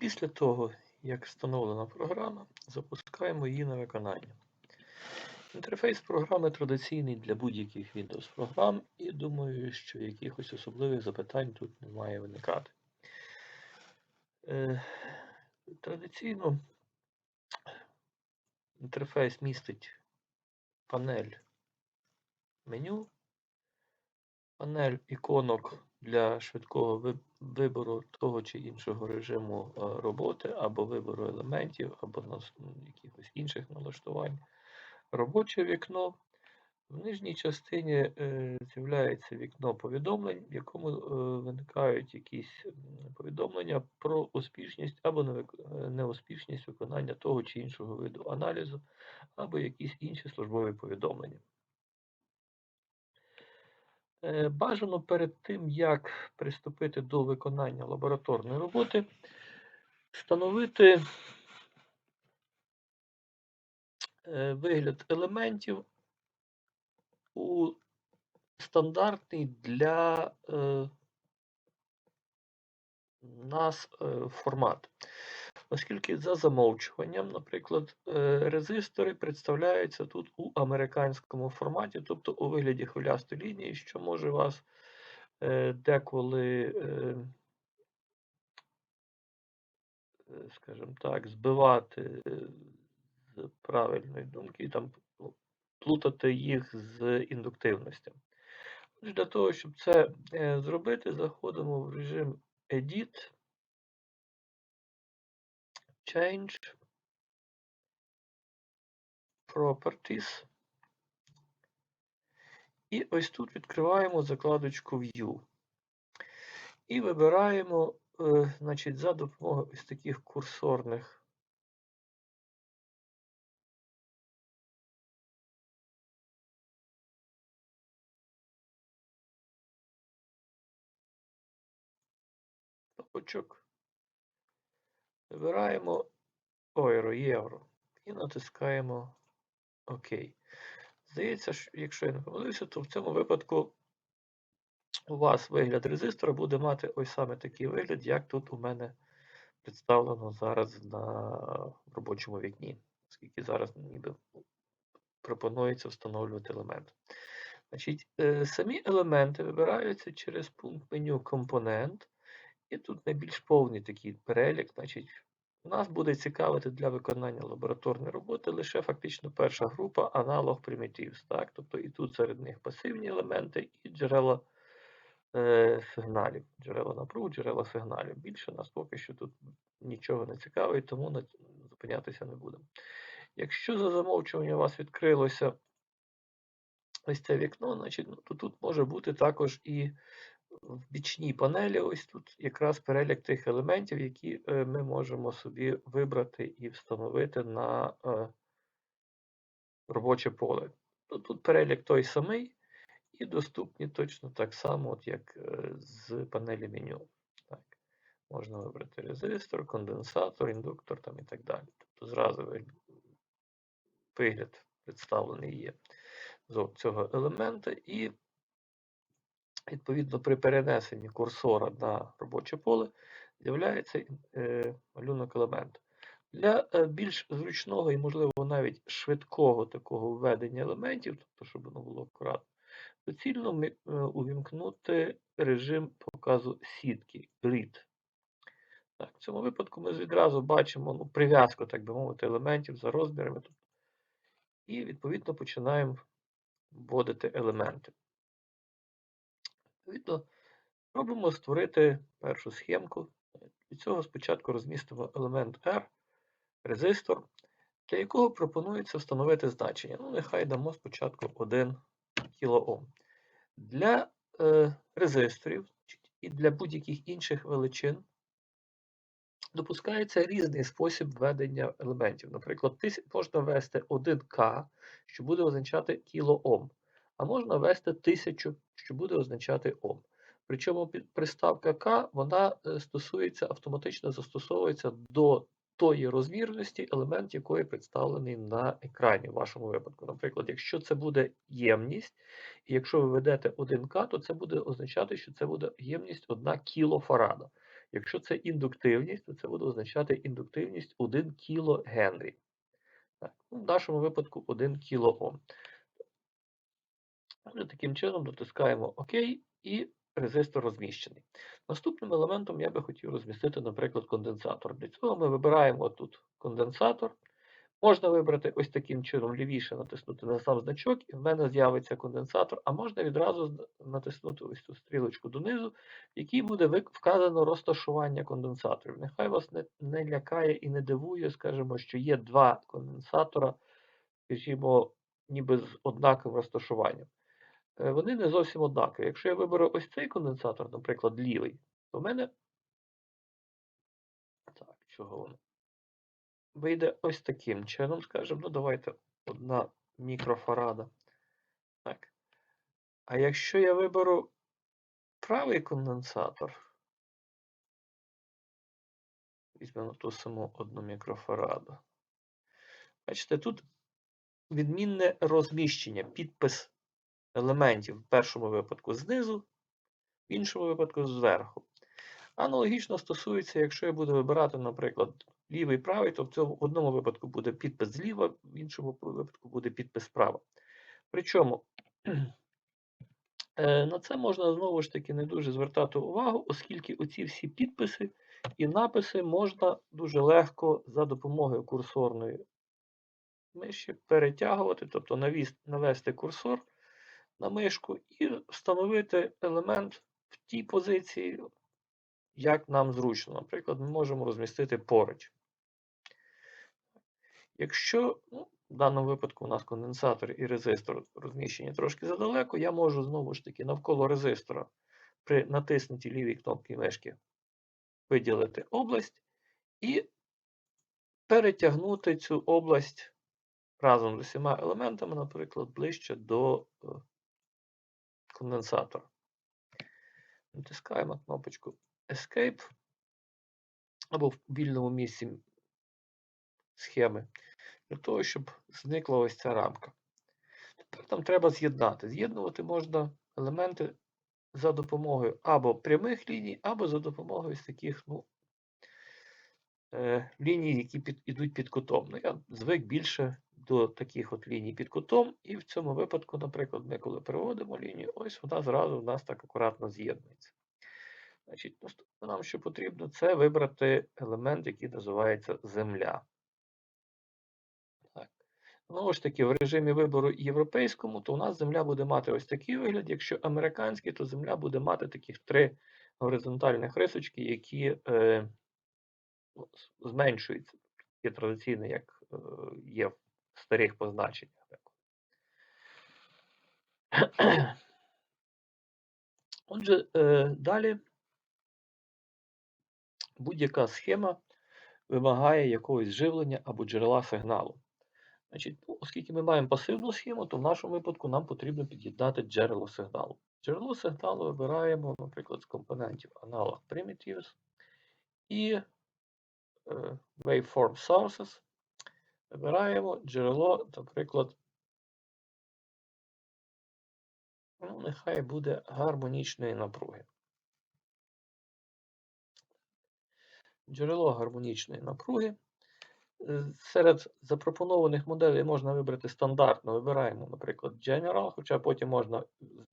Після того, як встановлена програма, запускаємо її на виконання. Інтерфейс програми традиційний для будь-яких Windows програм, і думаю, що якихось особливих запитань тут не має виникати. Е, Традиційно інтерфейс містить панель меню, панель іконок для швидкого ви- вибору того чи іншого режиму е, роботи, або вибору елементів, або якихось інших налаштувань. Робоче вікно. В нижній частині е, з'являється вікно повідомлень, в якому е, виникають якісь повідомлення про успішність або неуспішність виконання того чи іншого виду аналізу, або якісь інші службові повідомлення. Е, Бажано перед тим, як приступити до виконання лабораторної роботи, встановити е, вигляд елементів у стандартний для е, нас формат. Оскільки за замовчуванням, наприклад, е, резистори представляються тут у американському форматі, тобто у вигляді хвилястої лінії, що може вас е, деколи, е, скажімо так, збивати з правильної думки і там плутати їх з індуктивності. Для того, щоб це зробити, заходимо в режим Edit, Change, Properties. І ось тут відкриваємо закладочку View. І вибираємо, е, значить, за допомогою ось таких курсорних кнопочок. Вибираємо Euro, Євро і натискаємо ОК. Здається, що якщо я не помилився, то в цьому випадку у вас вигляд резистора буде мати ось саме такий вигляд, як тут у мене представлено зараз на робочому вікні, оскільки зараз ніби пропонується встановлювати елемент. Значить, е, самі елементи вибираються через пункт меню Компонент, і тут найбільш повний такий перелік. Значить, нас буде цікавити для виконання лабораторної роботи лише фактично перша група аналог primitives. Так? Тобто і тут серед них пасивні елементи і джерела е, сигналів, джерела напруг, джерела сигналів. Більше нас поки що тут нічого не цікавить, тому зупинятися не будемо. Якщо за замовчування у вас відкрилося ось це вікно, значить, ну, то тут може бути також і в бічній панелі, ось тут якраз перелік тих елементів, які е, ми можемо собі вибрати і встановити на е, робоче поле. Ну, Тут перелік той самий і доступні точно так само, от як е, з панелі меню. Так. Можна вибрати резистор, конденсатор, індуктор там і так далі. Тобто зразу вигляд представлений є з цього елемента, і відповідно при перенесенні курсора на робоче поле з'являється е, малюнок елементу. Для е, більш зручного і, можливо, навіть швидкого такого введення елементів, тобто, щоб воно було акуратно, доцільно е, увімкнути режим показу сітки grid. Так, в цьому випадку ми відразу бачимо ну, прив'язку, так би мовити, елементів за розмірами. Тут. І відповідно починаємо вводити елементи. Відповідно, робимо створити першу схемку. Для цього спочатку розмістимо елемент R, резистор, для якого пропонується встановити значення. Ну, нехай дамо спочатку 1 кОм. Для е, резисторів і для будь-яких інших величин допускається різний спосіб введення елементів. Наприклад, можна ввести 1К, що буде означати кілоом, а можна ввести 1000, що буде означати Ом. Причому приставка К вона е, стосується, автоматично застосовується до тої розмірності, елемент якої представлений на екрані в вашому випадку. Наприклад, якщо це буде ємність, і якщо ви ведете 1К, то це буде означати, що це буде ємність 1 кілофарада. Якщо це індуктивність, то це буде означати індуктивність 1 кГ. Так, ну, в нашому випадку 1 кОм. Отже, таким чином дотискаємо ОК і резистор розміщений. Наступним елементом я би хотів розмістити, наприклад, конденсатор. Для цього ми вибираємо тут конденсатор. Можна вибрати ось таким чином лівіше натиснути на сам значок, і в мене з'явиться конденсатор, а можна відразу натиснути ось цю стрілочку донизу, в якій буде вказано розташування конденсаторів. Нехай вас не, не лякає і не дивує, скажімо, що є два конденсатора, скажімо, ніби з однаковим розташуванням. Е, Вони не зовсім однакові. Якщо я виберу ось цей конденсатор, наприклад, лівий, то в мене. Так, чого воно? Вийде ось таким чином, скажімо, ну давайте одна мікрофарада. Так. А якщо я виберу правий конденсатор, візьмемо ту саму одну мікрофараду. Бачите, тут відмінне розміщення, підпис елементів в першому випадку знизу, в іншому випадку зверху. Аналогічно стосується, якщо я буду вибирати, наприклад, лівий правий, то в цьому в одному випадку буде підпис зліва, в іншому випадку буде підпис справа. Причому е, на це можна знову ж таки не дуже звертати увагу, оскільки оці всі підписи і написи можна дуже легко за допомогою курсорної миші перетягувати, тобто навести курсор на мишку і встановити елемент в тій позиції, як нам зручно. Наприклад, ми можемо розмістити поруч. Якщо ну, в даному випадку у нас конденсатор і резистор розміщені трошки задалеко, я можу знову ж таки навколо резистора при натиснутій лівій кнопці мишки виділити область і перетягнути цю область разом з усіма елементами, наприклад, ближче до конденсатора. Натискаємо кнопочку Escape або в вільному місці схеми для того, щоб зникла ось ця рамка. Тепер там треба з'єднати. З'єднувати можна елементи за допомогою або прямих ліній, або за допомогою ось таких ну, е, ліній, які під, ідуть під кутом. Ну, я звик більше до таких от ліній під кутом, і в цьому випадку, наприклад, ми коли переводимо лінію, ось вона зразу в нас так акуратно з'єднується. Значить, наступне нам, що потрібно, це вибрати елемент, який називається земля. Так. Знову ж таки, в режимі вибору європейському, то у нас земля буде мати ось такий вигляд. Якщо американський, то земля буде мати таких три горизонтальних рисочки, які е, ну, зменшуються. Є традиційно, як е, є в старих позначеннях. Отже, е, далі будь-яка схема вимагає якогось живлення або джерела сигналу. Значить, ну, оскільки ми маємо пасивну схему, то в нашому випадку нам потрібно під'єднати джерело сигналу. Джерело сигналу вибираємо, наприклад, з компонентів Analog Primitives і е, Waveform Sources. Вибираємо джерело, наприклад, ну, нехай буде гармонічної напруги. Джерело гармонічної напруги. Е, Серед запропонованих моделей можна вибрати стандартно. Вибираємо, наприклад, General, хоча потім можна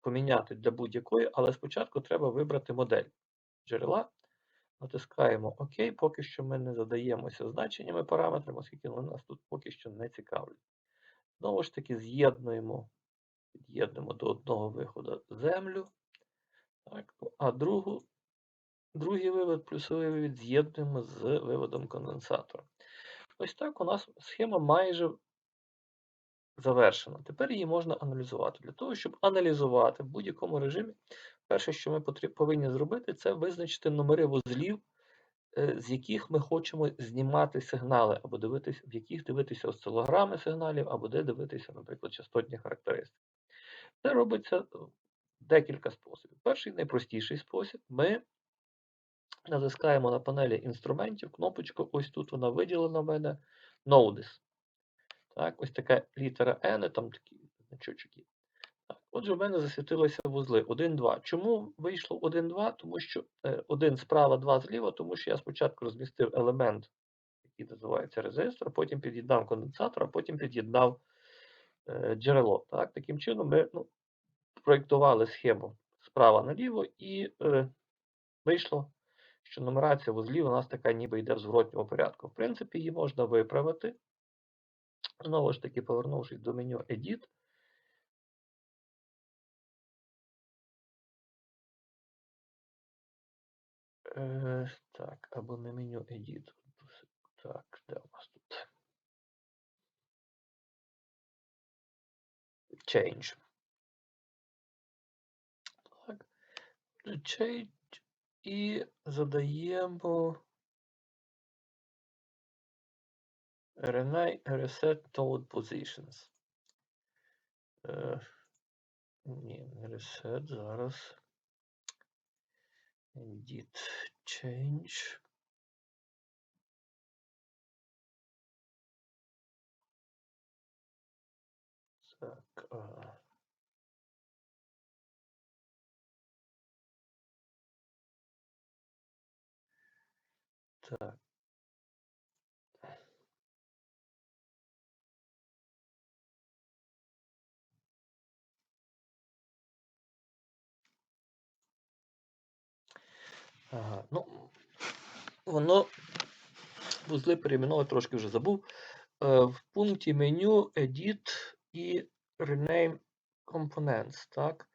поміняти для будь-якої, але спочатку треба вибрати модель джерела. Натискаємо ОК, поки що ми не задаємося значеннями параметрами, оскільки вони нас тут поки що не цікавлять. Знову ж таки, з'єднуємо, під'єднуємо до одного виходу землю, так, а другу, другий вивод, плюсовий вивід з'єднуємо з виводом конденсатора. Ось так у нас схема майже завершена. Тепер її можна аналізувати. Для того, щоб аналізувати в будь-якому режимі, перше, що ми повинні зробити, це визначити номери вузлів, е, з яких ми хочемо знімати сигнали, або дивитися, в яких дивитися осцилограми сигналів, або де дивитися, наприклад, частотні характеристики. Це робиться декілька способів. Перший найпростіший спосіб ми натискаємо на панелі інструментів кнопочку, ось тут вона виділена в мене Nodes. Так, ось така літера N, там такі. Так, Отже, в мене засвітилися вузли 1, 2. Чому вийшло 1, 2? Тому що е, 1 справа, 2 зліва, тому що я спочатку розмістив елемент, який називається резистор, потім під'єднав конденсатор, а потім під'єднав е, джерело. Так? Таким чином ми ну, проєктували схему справа наліво і е, вийшло, що нумерація вузлів у нас така ніби йде в зворотньому порядку. В принципі, її можна виправити. Знову ж таки, повернувшись до меню Edit, Е, так, або не меню Edit. Так, де у нас тут? Change. Так. Change і задаємо Rename Reset Node Positions. Е, ні, не reset, зараз. Edit change. Так. А. Так. Ага, ну, воно вузли перейменовувати трошки вже забув. Е, в пункті меню Edit і Rename Components. Так?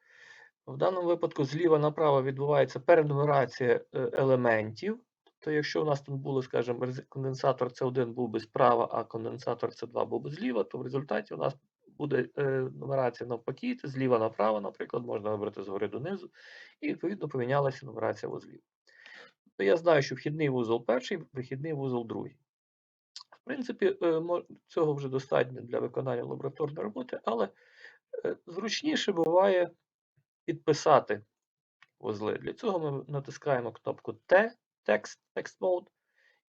В даному випадку зліва направо відбувається перенумерація е, елементів. Тобто, якщо у нас тут було, скажімо, конденсатор С1 був би справа, а конденсатор С2 був би зліва, то в результаті у нас буде е, нумерація навпаки, зліва направо, наприклад, можна вибрати згори донизу, і відповідно помінялася нумерація вузлів. То я знаю, що вхідний вузол перший, вихідний вузол другий. В принципі, е, цього вже достатньо для виконання лабораторної роботи, але е, зручніше буває підписати вузли. Для цього ми натискаємо кнопку T, Text, Text Mode,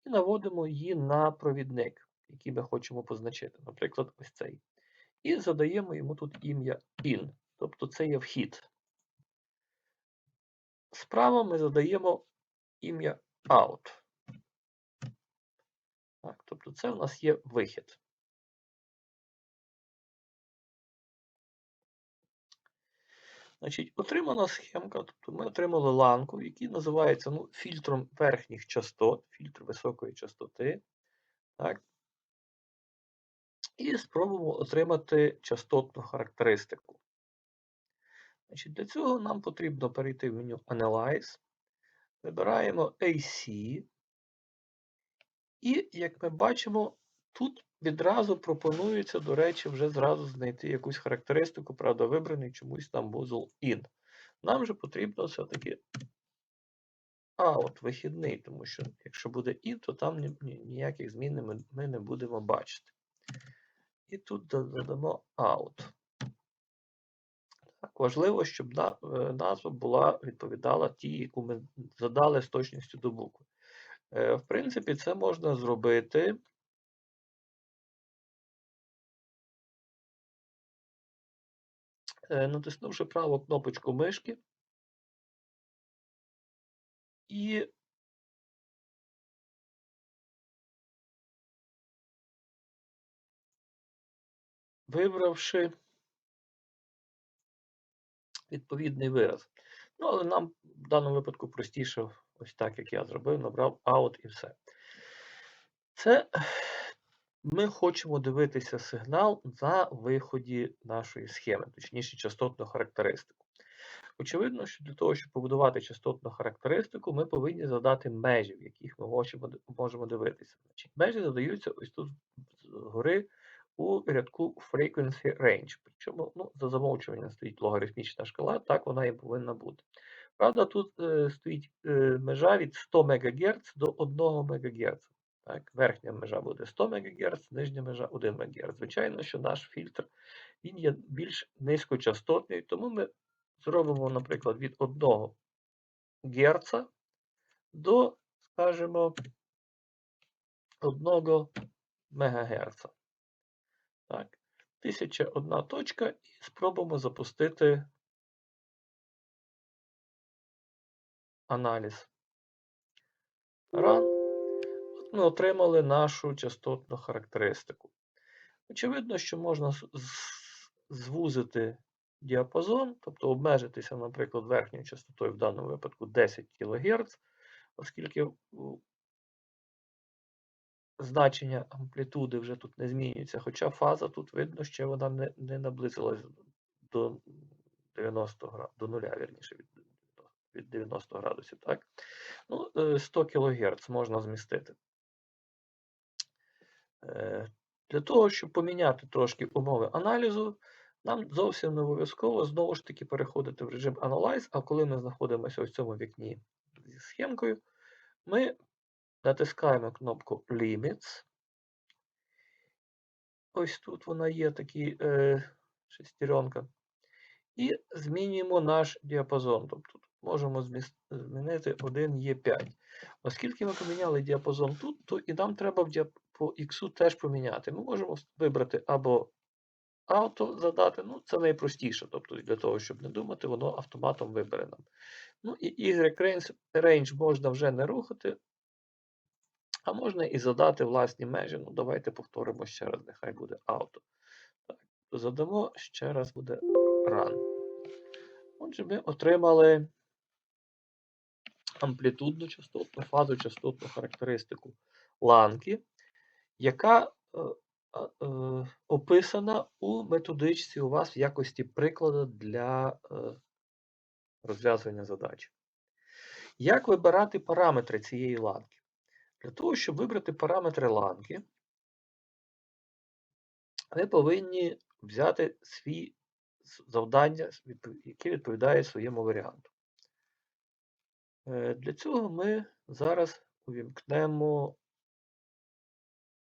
і наводимо її на провідник, який ми хочемо позначити, наприклад, ось цей. І задаємо йому тут ім'я IN, тобто це є вхід. Справа ми задаємо ім'я out. Так, тобто це у нас є вихід. Значить, отримана схемка, тобто ми отримали ланку, який називається ну, фільтром верхніх частот, фільтр високої частоти. Так? І спробуємо отримати частотну характеристику. Значить, Для цього нам потрібно перейти в меню Analyze, вибираємо AC, і, як ми бачимо, тут відразу пропонується, до речі, вже зразу знайти якусь характеристику, правда, вибраний чомусь там вузол IN. Нам же потрібно все-таки out, вихідний, тому що якщо буде IN, то там ні- ні- ніяких змін ми не будемо бачити. І тут додамо out. Так, важливо, щоб е, назва була відповідала тій, яку ми задали з точністю до букви. Е, В принципі, це можна зробити. е, Натиснувши праву кнопочку мишки і вибравши відповідний вираз. Ну, але нам в даному випадку простіше, ось так, як я зробив, набрав out і все. Це ми хочемо дивитися сигнал на виході нашої схеми, точніше, частотну характеристику. Очевидно, що для того, щоб побудувати частотну характеристику, ми повинні задати межі, в яких ми можемо, дивитися. Межі задаються ось тут згори у рядку Frequency Range. Причому ну, за замовчуванням стоїть логарифмічна шкала, так вона і повинна бути. Правда, тут е, стоїть е, межа від 100 МГц до 1 МГц. Так, верхня межа буде 100 МГц, нижня межа 1 МГц. Звичайно, що наш фільтр він є більш низькочастотний, тому ми зробимо, наприклад, від 1 Гц до, скажімо, 1 МГц. Так. 1001 точка і спробуємо запустити аналіз. Run. От ми отримали нашу частотну характеристику. Очевидно, що можна звузити діапазон, тобто обмежитися, наприклад, верхньою частотою в даному випадку 10 кГц, оскільки значення амплітуди вже тут не змінюється, хоча фаза тут видно, що вона не, не наблизилась до 90 градусів, до нуля, вірніше, від, від 90 градусів. Так? Ну, е, 100 кГц можна змістити. Е, Для того, щоб поміняти трошки умови аналізу, нам зовсім не обов'язково знову ж таки переходити в режим Analyze, а коли ми знаходимося в цьому вікні зі схемкою, ми натискаємо кнопку Limits. Ось тут вона є такі е, шестеренка. І змінюємо наш діапазон. Тобто тут можемо змінити 1Е5. Оскільки ми поміняли діапазон тут, то і нам треба по X теж поміняти. Ми можемо вибрати або авто задати, ну це найпростіше. Тобто для того, щоб не думати, воно автоматом вибере нам. Ну і Y range можна вже не рухати, а можна і задати власні межі. Ну, давайте повторимо ще раз, нехай буде auto. Так, задамо ще раз буде run. Отже, ми отримали амплітудну частотну, фазу частотну характеристику ланки, яка е, е, описана у методичці у вас в якості прикладу для е, розв'язування задач. Як вибирати параметри цієї ланки? Для того, щоб вибрати параметри ланки, ви повинні взяти свій завдання, яке відповідає своєму варіанту. Е, Для цього ми зараз увімкнемо